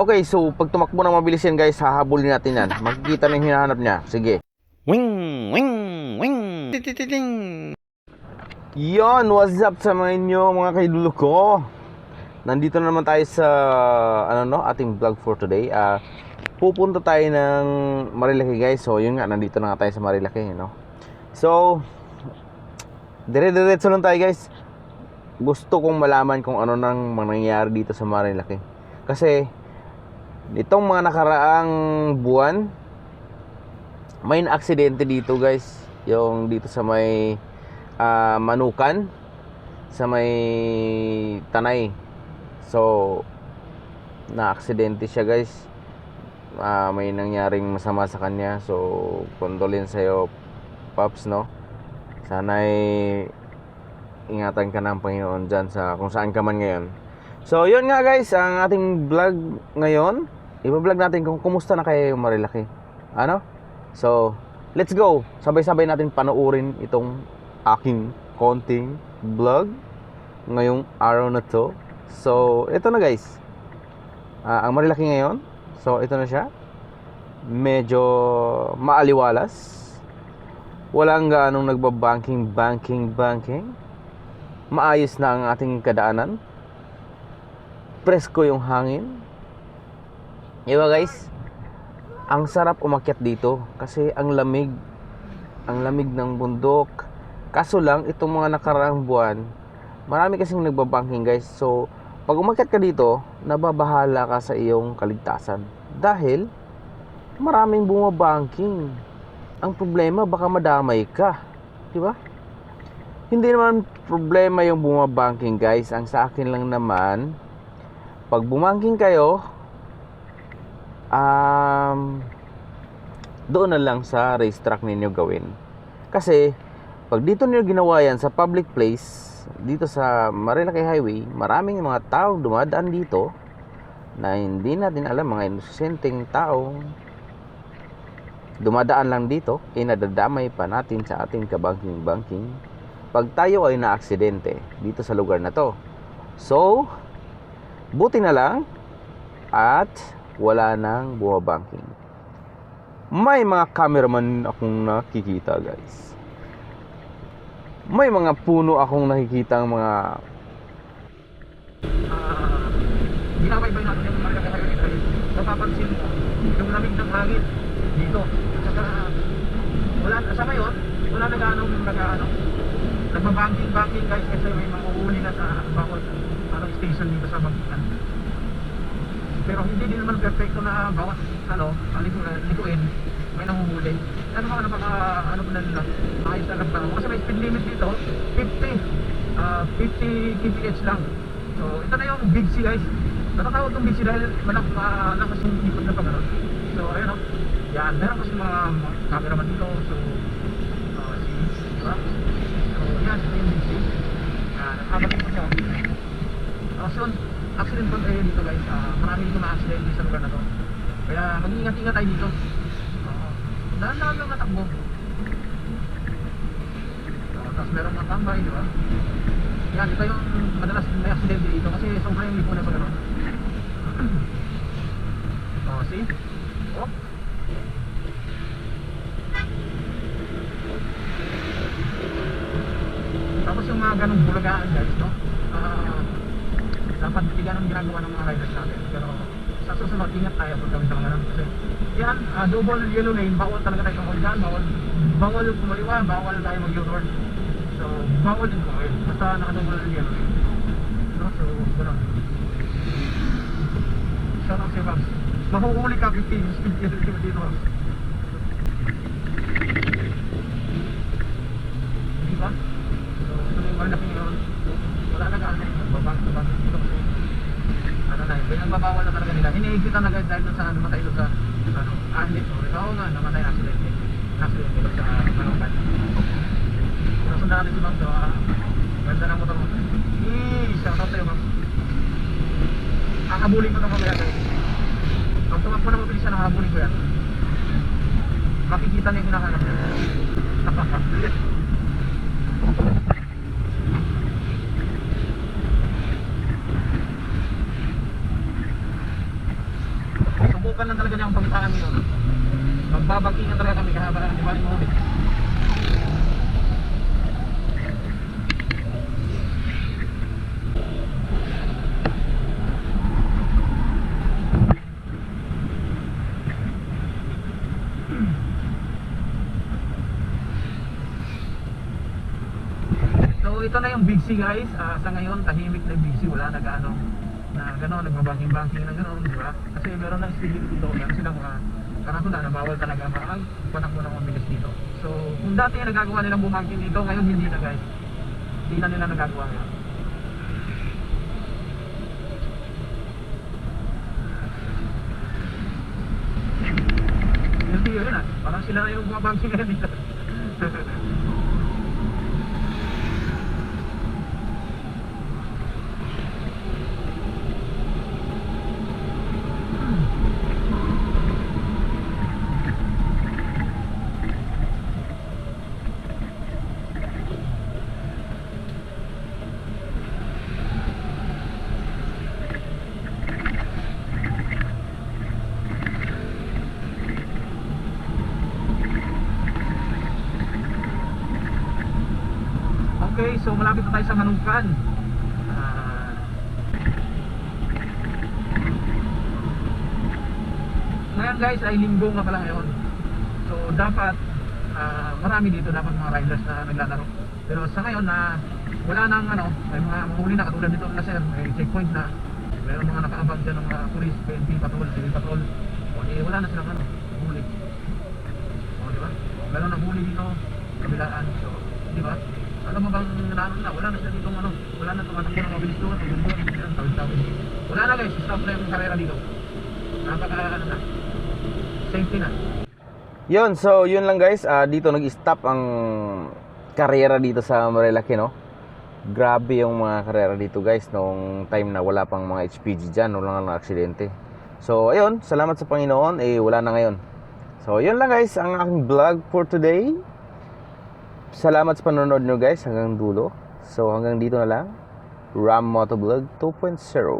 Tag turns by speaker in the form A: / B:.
A: Okay, so pag tumakbo na mabilis yan guys, hahabulin natin yan. Makikita na yung hinahanap niya. Sige.
B: Wing, wing, wing. Tititing.
A: Yon, what's up sa mga inyo mga kaidulo ko? Nandito na naman tayo sa ano no, ating vlog for today. Ah, pupunta tayo ng Marilaki guys. So, yun nga, nandito na nga tayo sa Marilaki, know. So, dire-diretso lang tayo guys. Gusto kong malaman kung ano nang mangyayari dito sa Marilaki. Kasi nitong mga nakaraang buwan may aksidente dito guys. Yung dito sa may ah, Manukan sa may Tanay. So na aksidente siya guys. Ah, may nangyaring masama sa kanya. So condolence sa'yo Pops no. Sana ay ingatan ka ng Panginoon dyan sa kung saan ka man ngayon. So yun nga guys, ang ating vlog ngayon. Iba-vlog natin kung kumusta na kayo Marilaki. Ano? So, let's go. Sabay-sabay natin panoorin itong aking konting vlog ngayong araw na to. So, ito na guys. Ah, ang Marilaki ngayon. So, ito na siya. Medyo maaliwalas. Walang gaanong nagbabanking, banking, banking. Maayos na ang ating kadaanan. Presko yung hangin. Diba guys? Ang sarap umakyat dito kasi ang lamig. Ang lamig ng bundok. Kaso lang, itong mga nakaraang buwan, marami kasing nagbabanking guys. So, pag umakyat ka dito, nababahala ka sa iyong kaligtasan. Dahil, maraming bumabanking. Ang problema, baka madamay ka. Di ba? Hindi naman problema yung bumabanking guys. Ang sa akin lang naman, pag bumanking kayo, um, doon na lang sa racetrack ninyo gawin. Kasi, pag dito niyo ginawa yan sa public place, dito sa Marilaki Highway, maraming mga tao dumadaan dito na hindi natin alam, mga inosenteng tao dumadaan lang dito, inadadamay pa natin sa ating kabangking-bangking pag tayo ay naaksidente dito sa lugar na to. So, buti na lang at wala nang bumabanking. May mga cameraman akong nakikita guys. May mga puno akong nakikita mga
C: ginabay-bay natin yung mga kakahirin ay mapapansin mo yung lamig ng hangin dito. Saka, wala, sa ngayon, wala na gaanong nag-ano, nagbabanking-banking guys kasi may mga uhuli na sa bawat ano, station dito sa Bangkitan. Pero hindi din naman perfecto na bawat ano, alikuin, likuin, may nanguhuli. Ano mga napaka, ano po na nila, ayos na lang Kasi may speed limit dito, 50, ah 50 kph lang. So, ito na yung Big C guys. Natatawag itong Big C dahil malak, malakas yung ikot na pagkaroon. So, ayun o. Yan, meron kasi mga, mga cameraman dito. So, uh, si, di ba? So, yan, ito yung Big C. Yan, habang ito niya. Uh, so, accident point area dito guys. Uh, marami dito na accident sa lugar na to. Kaya mag-ingat-ingat tayo dito. Uh, Dahan-dahan lang natakbo. Uh, tapos meron mga tambay, di ba? Yan, ito yung madalas may accident dito kasi sobrang yung lipunan pa gano'n. oh, see? Oh. Tapos yung mga ganong bulagaan guys, no? Ah, dapat bigyan ang ginagawa ng mga riders natin. Pero sa susunod, ingat tayo pag kami sa mga ganun. Kasi yan, ah, double yellow lane, bawal talaga tayo kumuli dyan, bawal, bawal kumaliwa, bawal tayo mag-U-turn. So, bawal din po eh. Basta nakadouble yellow lane. No? So. Shout out si Babs. Mahuhuli ka 50 speed dito. Babs. Di ba? So, ito na yung malaki yun. Wala na ka babang babang dito kasi ano na, ang na talaga nila. Iniigitan na guys dahil doon sa namatay doon sa ano, ah hindi, sorry. Oo nga, namatay na accident eh. Accident doon sa Manukan. Nasundan natin si Ma'am so, ah, ganda ng motor mo. Eee, shout out sa'yo Ma'am. Hahabulin ko ito mamaya guys. Pag tumakbo na mabilis siya, hahabulin ko yan. Makikita niya yung hinahanap niya. Hirapan lang talaga niya ang pagkaan yun. Magbabag-ingat talaga kami kahaba ng di ba mo. So ito na yung C guys. Ah, sa ngayon tahimik na C, wala nag ano na gano'n, nagbabanking-banking na gano'n, di ba? Kasi meron ng speed dito, meron silang mga karatulan na bawal talaga ang panakbo ng mabilis dito. So kung dati nagagawa nilang bumangking dito, ngayon hindi na guys. Hindi na nila nagagawa ngayon. Hindi yun ah, parang sila na yung bumabangking ngayon dito. Okay, so malapit na tayo sa Manungkan. Ah. ngayon guys ay linggo nga pala ngayon. So dapat ah, marami dito dapat mga riders na naglalaro. Pero sa ngayon na wala nang ano, may mga mahuli na katulad nito na sir, may checkpoint na. Meron mga nakaabang dyan ng mga police, PNP patrol, civil patrol. O di wala na silang ano, huli. O di ba? Meron nang huli dito, kabilaan. So, di ba? Ano mo bang naano na? Wala na sila dito ano. Wala na tumatakbo ng mabilis doon. Tumatakbo ng tawid-tawid. Wala na guys, stop na yung karera dito. Napaka ano na. Safety na.
A: Yun, so yun lang guys. Ah, dito nag-stop ang karera dito sa Marilaki, no? Grabe yung mga karera dito guys nung time na wala pang mga HPG dyan, wala nga aksidente. So ayun, salamat sa Panginoon, eh wala na ngayon. So yun lang guys, ang aking vlog for today. Salamat sa panonood nyo guys hanggang dulo. So hanggang dito na lang. Ram Motovlog 2.0